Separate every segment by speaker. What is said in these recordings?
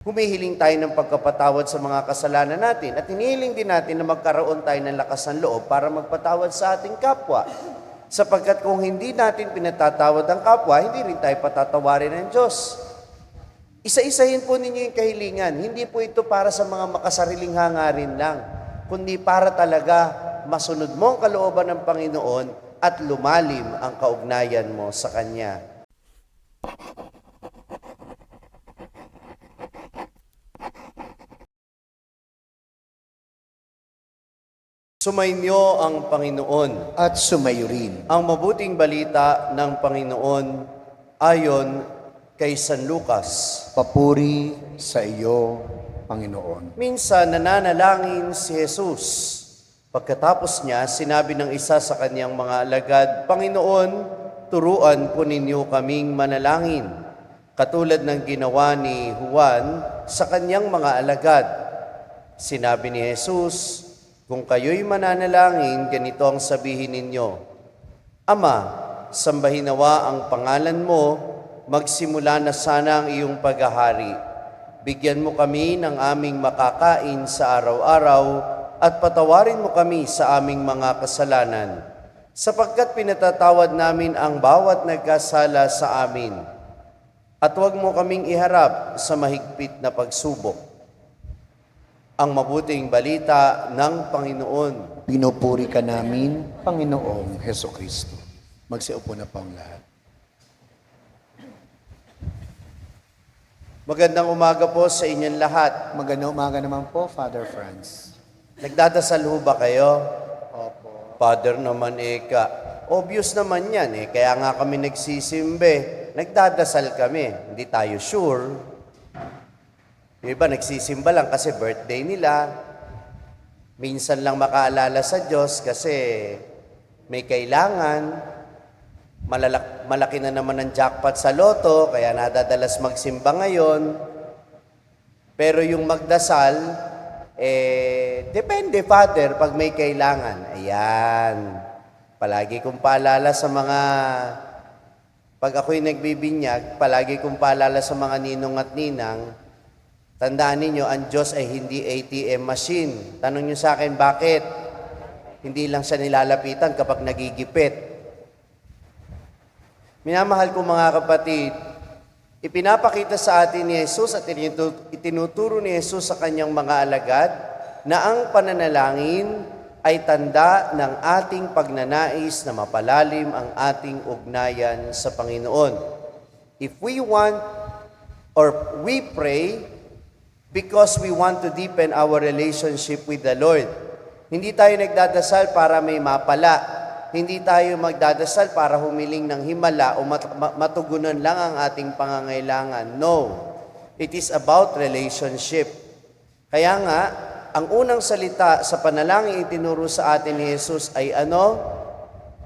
Speaker 1: Humihiling tayo ng pagkapatawad sa mga kasalanan natin at hinihiling din natin na magkaroon tayo ng lakas ng loob para magpatawad sa ating kapwa. Sapagkat kung hindi natin pinatatawad ang kapwa, hindi rin tayo patatawarin ng Diyos. Isa-isahin po ninyo yung kahilingan. Hindi po ito para sa mga makasariling hangarin lang, kundi para talaga masunod mo ang kalooban ng Panginoon at lumalim ang kaugnayan mo sa Kanya. Sumainyo ang Panginoon.
Speaker 2: at sumayo rin.
Speaker 1: Ang mabuting balita ng Panginoon ayon kay San Lucas.
Speaker 2: Papuri sa iyo, Panginoon.
Speaker 1: Minsan nananalangin si Jesus. Pagkatapos niya, sinabi ng isa sa kanyang mga alagad, Panginoon, turuan po ninyo kaming manalangin. Katulad ng ginawa ni Juan sa kanyang mga alagad. Sinabi ni Jesus, kung kayo'y mananalangin, ganito ang sabihin ninyo, Ama, sambahin nawa ang pangalan mo, magsimula na sana ang iyong paghahari. Bigyan mo kami ng aming makakain sa araw-araw at patawarin mo kami sa aming mga kasalanan, sapagkat pinatatawad namin ang bawat nagkasala sa amin. At huwag mo kaming iharap sa mahigpit na pagsubok. Ang mabuting balita ng Panginoon.
Speaker 2: Pinupuri ka namin, Panginoong Heso Kristo. Magsiupo na po ang lahat.
Speaker 1: Magandang umaga po sa inyong lahat.
Speaker 2: Magandang umaga naman po, Father Franz.
Speaker 1: Nagdadasal ho ba kayo?
Speaker 2: Opo.
Speaker 1: Father naman eka. Obvious naman yan eh. Kaya nga kami nagsisimbe. Nagdadasal kami. Hindi tayo sure. Yung iba nagsisimba lang kasi birthday nila. Minsan lang makaalala sa Diyos kasi may kailangan. Malalak, malaki na naman ang jackpot sa loto, kaya nadadalas magsimba ngayon. Pero yung magdasal, eh, depende, Father, pag may kailangan. Ayan. Palagi kong paalala sa mga, pag ako'y nagbibinyag, palagi kong paalala sa mga ninong at ninang, tandaan ninyo, ang Diyos ay hindi ATM machine. Tanong nyo sa akin, bakit? Hindi lang siya nilalapitan kapag nagigipit. Minamahal ko mga kapatid, ipinapakita sa atin ni Jesus at itinutu- itinuturo ni Jesus sa kanyang mga alagad na ang pananalangin ay tanda ng ating pagnanais na mapalalim ang ating ugnayan sa Panginoon. If we want or we pray because we want to deepen our relationship with the Lord. Hindi tayo nagdadasal para may mapala. Hindi tayo magdadasal para humiling ng himala o mat- ma- matugunan lang ang ating pangangailangan. No. It is about relationship. Kaya nga, ang unang salita sa panalangin itinuro sa atin ni Jesus ay ano?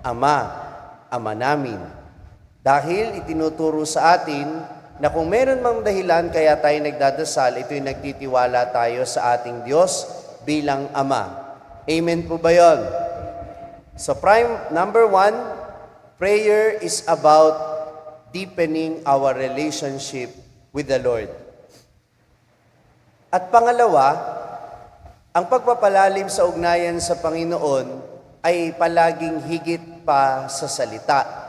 Speaker 1: Ama, Ama namin. Dahil itinuturo sa atin na kung meron mang dahilan kaya tayo nagdadasal, ito'y nagtitiwala tayo sa ating Diyos bilang Ama. Amen po ba yun? So prime number one, prayer is about deepening our relationship with the Lord. At pangalawa, ang pagpapalalim sa ugnayan sa Panginoon ay palaging higit pa sa salita.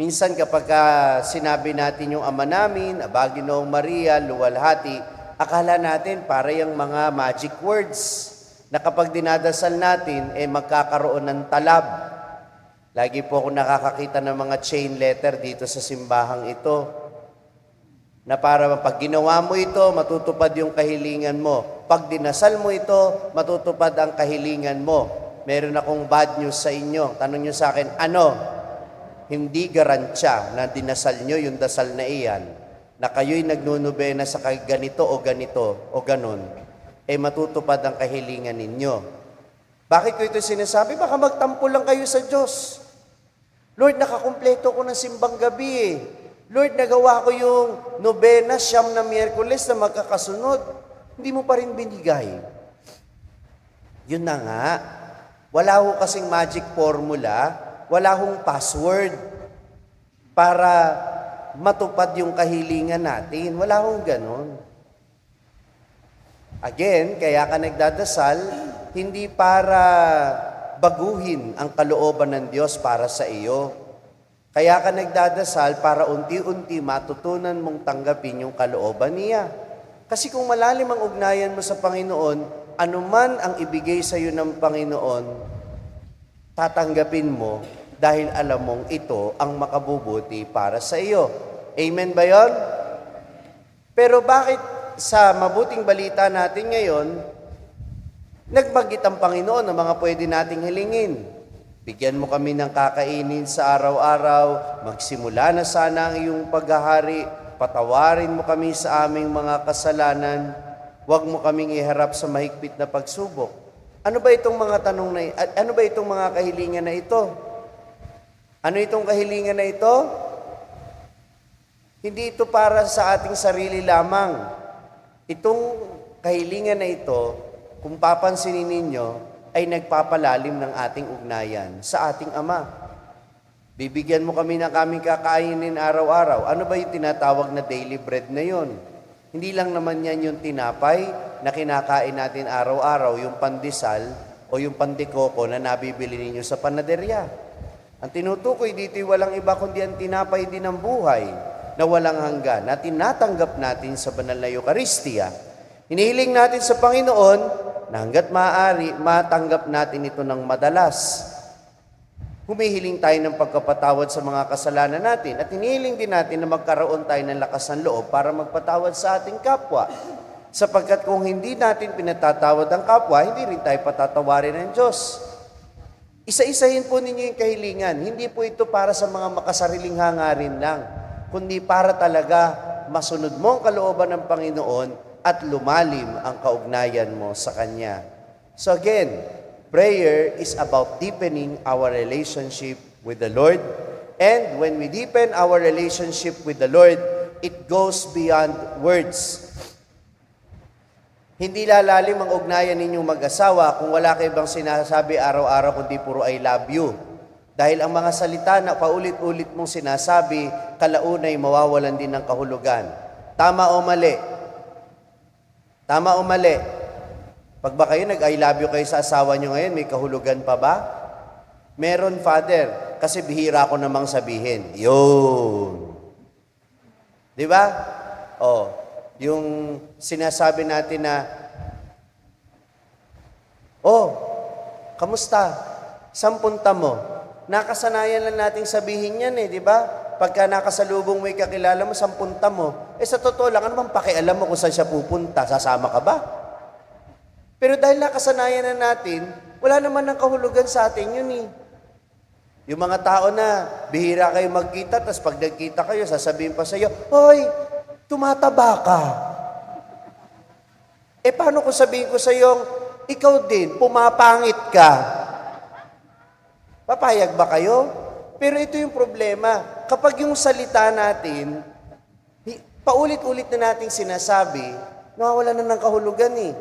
Speaker 1: Minsan kapag ah, sinabi natin yung Ama namin, Abaginoong Maria, Luwalhati, akala natin para yung mga magic words na kapag dinadasal natin, eh magkakaroon ng talab. Lagi po ako nakakakita ng mga chain letter dito sa simbahang ito na para pag ginawa mo ito, matutupad yung kahilingan mo. Pag dinasal mo ito, matutupad ang kahilingan mo. Meron akong bad news sa inyo. Tanong nyo sa akin, ano? Hindi garantsya na dinasal nyo yung dasal na iyan, na kayo'y nagnunubena sa ganito o ganito o ganon, eh matutupad ang kahilingan ninyo. Bakit ko ito sinasabi? Baka magtampo lang kayo sa Diyos. Lord, nakakumpleto ko ng simbang gabi eh. Lord, nagawa ko yung nobena, siyam na Miyerkules na magkakasunod. Hindi mo pa rin binigay. Yun na nga. Wala ho kasing magic formula, wala hong password para matupad yung kahilingan natin. Wala hong ganon. Again, kaya ka nagdadasal, hindi para baguhin ang kalooban ng Diyos para sa iyo. Kaya ka nagdadasal para unti-unti matutunan mong tanggapin yung kalooban niya. Kasi kung malalim ang ugnayan mo sa Panginoon, anuman ang ibigay sa iyo ng Panginoon, tatanggapin mo dahil alam mong ito ang makabubuti para sa iyo. Amen ba yon? Pero bakit sa mabuting balita natin ngayon, nagbagit ang Panginoon ng mga pwede nating hilingin? Bigyan mo kami ng kakainin sa araw-araw, magsimula na sana ang iyong paghahari, patawarin mo kami sa aming mga kasalanan, huwag mo kaming iharap sa mahigpit na pagsubok. Ano ba itong mga tanong na ano ba itong mga kahilingan na ito? Ano itong kahilingan na ito? Hindi ito para sa ating sarili lamang. Itong kahilingan na ito, kung papansinin ninyo, ay nagpapalalim ng ating ugnayan sa ating Ama. Bibigyan mo kami ng kaming kakainin araw-araw. Ano ba yung tinatawag na daily bread na yon? Hindi lang naman yan yung tinapay na kinakain natin araw-araw, yung pandesal o yung pandikoko na nabibili ninyo sa panaderya. Ang tinutukoy dito ay walang iba kundi ang tinapay din ng buhay na walang hanggan na tinatanggap natin sa banal na Eucharistia. Hinihiling natin sa Panginoon na hanggat maaari, matanggap natin ito ng madalas. Humihiling tayo ng pagkapatawad sa mga kasalanan natin at hinihiling din natin na magkaroon tayo ng lakas ng loob para magpatawad sa ating kapwa. Sapagkat kung hindi natin pinatatawad ang kapwa, hindi rin tayo patatawarin ng Diyos. Isa-isahin po ninyo yung kahilingan. Hindi po ito para sa mga makasariling hangarin lang, kundi para talaga masunod mo ang kalooban ng Panginoon at lumalim ang kaugnayan mo sa Kanya. So again, prayer is about deepening our relationship with the Lord. And when we deepen our relationship with the Lord, it goes beyond words. Hindi lalalim ang ugnayan ninyong mag-asawa kung wala kayo bang sinasabi araw-araw kundi puro I love you. Dahil ang mga salita na paulit-ulit mong sinasabi, kalaunay mawawalan din ng kahulugan. Tama o mali? Tama o mali? Pag ba kayo nag-I love you kayo sa asawa nyo ngayon, may kahulugan pa ba? Meron, Father, kasi bihira ko namang sabihin. Yun. Di ba? Oh, yung sinasabi natin na, Oh, kamusta? Saan punta mo? Nakasanayan lang nating sabihin yan eh, di ba? Pagka nakasalubong mo kakilala mo, saan punta mo? Eh sa totoo lang, ano bang pakialam mo kung saan siya pupunta? Sasama ka ba? Pero dahil nakasanayan na natin, wala naman ng kahulugan sa atin yun eh. Yung mga tao na bihira kayo magkita, tapos pag nagkita kayo, sasabihin pa sa iyo, Hoy, tumataba ka. Eh paano kung sabihin ko sa iyo, ikaw din, pumapangit ka? Papayag ba kayo? Pero ito yung problema. Kapag yung salita natin, paulit-ulit na nating sinasabi, nawawala na ng kahulugan eh.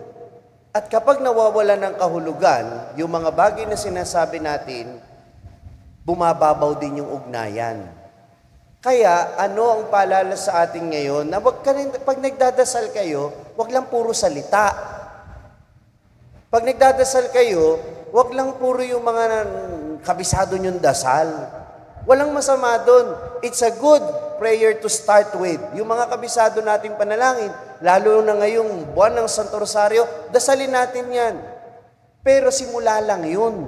Speaker 1: At kapag nawawala ng kahulugan, yung mga bagay na sinasabi natin, bumababaw din yung ugnayan. Kaya, ano ang paalala sa atin ngayon na wag ka rin, pag nagdadasal kayo, wag lang puro salita. Pag nagdadasal kayo, wag lang puro yung mga kabisado nyong dasal. Walang masama doon. It's a good prayer to start with. Yung mga kabisado nating panalangin, lalo na ngayong buwan ng Santo Rosario, dasalin natin yan. Pero simula lang yun.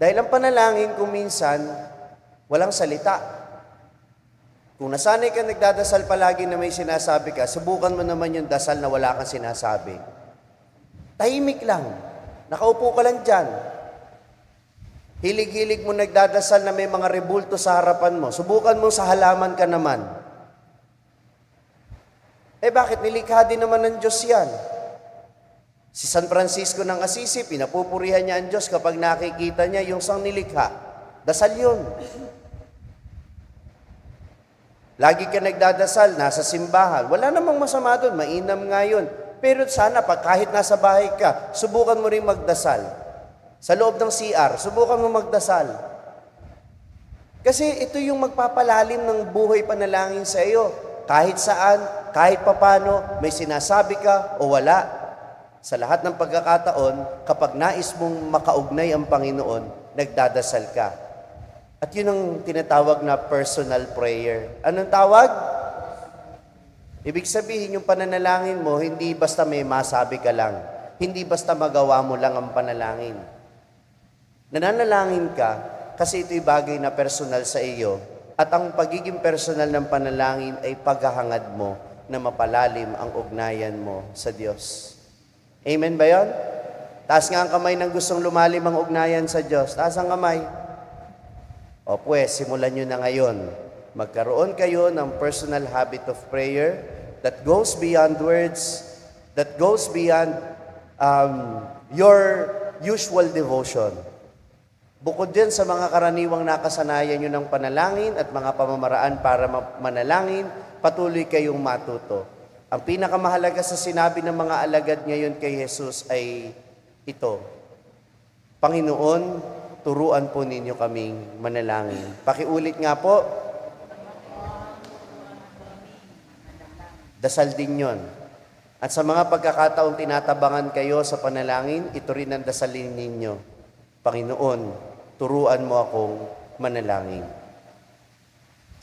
Speaker 1: Dahil ang panalangin kung minsan, walang salita. Kung nasanay ka nagdadasal palagi na may sinasabi ka, subukan mo naman yung dasal na wala kang sinasabi. Tahimik lang. Nakaupo ka lang dyan. Hilig-hilig mo nagdadasal na may mga rebulto sa harapan mo. Subukan mo sa halaman ka naman. Eh bakit? Nilikha din naman ng Diyos yan. Si San Francisco ng Assisi, pinapupurihan niya ang Diyos kapag nakikita niya yung sang nilikha. Dasal yun. Lagi ka nagdadasal, nasa simbahan. Wala namang masama doon, mainam nga yun. Pero sana, pag kahit nasa bahay ka, subukan mo rin magdasal. Sa loob ng CR, subukan mo magdasal. Kasi ito yung magpapalalim ng buhay panalangin sa iyo. kahit saan, kahit papano, may sinasabi ka o wala. Sa lahat ng pagkakataon, kapag nais mong makaugnay ang Panginoon, nagdadasal ka. At yun ang tinatawag na personal prayer. Anong tawag? Ibig sabihin, yung pananalangin mo, hindi basta may masabi ka lang. Hindi basta magawa mo lang ang panalangin. Nananalangin ka kasi ito'y bagay na personal sa iyo at ang pagiging personal ng panalangin ay paghahangad mo na mapalalim ang ugnayan mo sa Diyos. Amen ba yon? Taas nga ang kamay ng gustong lumalim ang ugnayan sa Diyos. Taas ang kamay. O pues, simulan nyo na ngayon. Magkaroon kayo ng personal habit of prayer that goes beyond words, that goes beyond um, your usual devotion. Bukod din sa mga karaniwang nakasanayan nyo ng panalangin at mga pamamaraan para ma- manalangin, patuloy kayong matuto. Ang pinakamahalaga sa sinabi ng mga alagad ngayon kay Jesus ay ito, Panginoon, turuan po ninyo kaming manalangin. Pakiulit nga po, dasal din yon. At sa mga pagkakataong tinatabangan kayo sa panalangin, ito rin ang dasalin ninyo. Panginoon, turuan mo akong manalangin.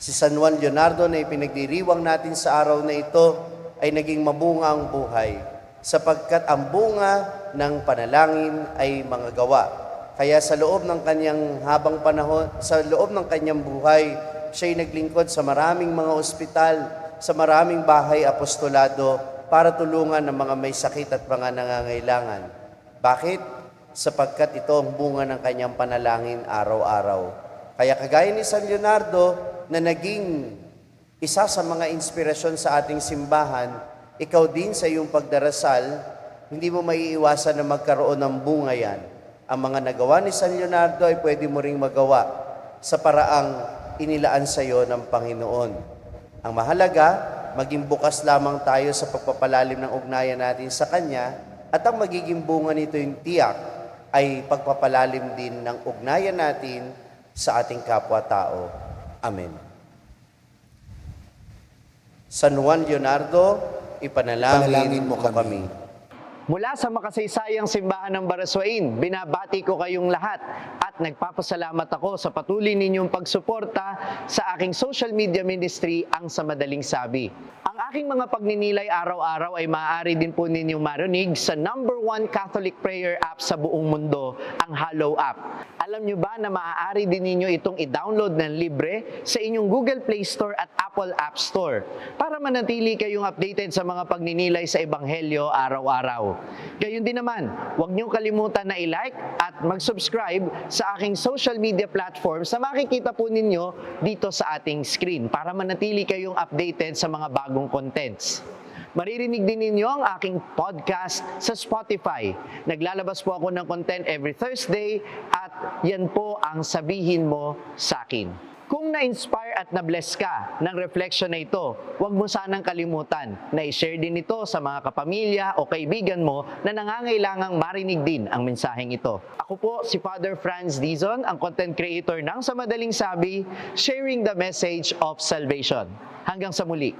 Speaker 1: Si San Juan Leonardo na ipinagdiriwang natin sa araw na ito ay naging mabunga ang buhay sapagkat ang bunga ng panalangin ay mga gawa. Kaya sa loob ng kanyang habang panahon, sa loob ng kanyang buhay, siya ay naglingkod sa maraming mga ospital, sa maraming bahay apostolado para tulungan ng mga may sakit at mga nangangailangan. Bakit? Sapagkat ito ang bunga ng kanyang panalangin araw-araw. Kaya kagaya ni San Leonardo na naging isa sa mga inspirasyon sa ating simbahan, ikaw din sa iyong pagdarasal, hindi mo maiiwasan na magkaroon ng bunga yan. Ang mga nagawa ni San Leonardo ay pwede mo ring magawa sa paraang inilaan sa iyo ng Panginoon. Ang mahalaga, maging bukas lamang tayo sa pagpapalalim ng ugnayan natin sa Kanya at ang magiging bunga nito yung tiyak ay pagpapalalim din ng ugnayan natin sa ating kapwa-tao. Amen. San Juan Leonardo, ipanalangin,
Speaker 2: Panalangin
Speaker 1: mo
Speaker 2: mo
Speaker 1: kami.
Speaker 2: kami.
Speaker 3: Mula sa makasaysayang simbahan ng Baraswain, binabati ko kayong lahat at nagpapasalamat ako sa patuloy ninyong pagsuporta sa aking social media ministry, ang sa madaling sabi. Aking mga pagninilay araw-araw ay maaari din po ninyong marinig sa number one Catholic prayer app sa buong mundo, ang Hallow app. Alam nyo ba na maaari din ninyo itong i-download ng libre sa inyong Google Play Store at Apple App Store para manatili kayong updated sa mga pagninilay sa Ebanghelyo araw-araw. Gayun din naman, huwag niyong kalimutan na i-like at mag-subscribe sa aking social media platforms na makikita po ninyo dito sa ating screen para manatili kayong updated sa mga contents. Maririnig din ninyo ang aking podcast sa Spotify. Naglalabas po ako ng content every Thursday at yan po ang sabihin mo sa akin. Kung na-inspire at na-bless ka ng reflection na ito, huwag mo sanang kalimutan na i-share din ito sa mga kapamilya o kaibigan mo na nangangailangang marinig din ang mensaheng ito. Ako po si Father Franz Dizon, ang content creator ng Sa Madaling Sabi, sharing the message of salvation. Hanggang sa muli.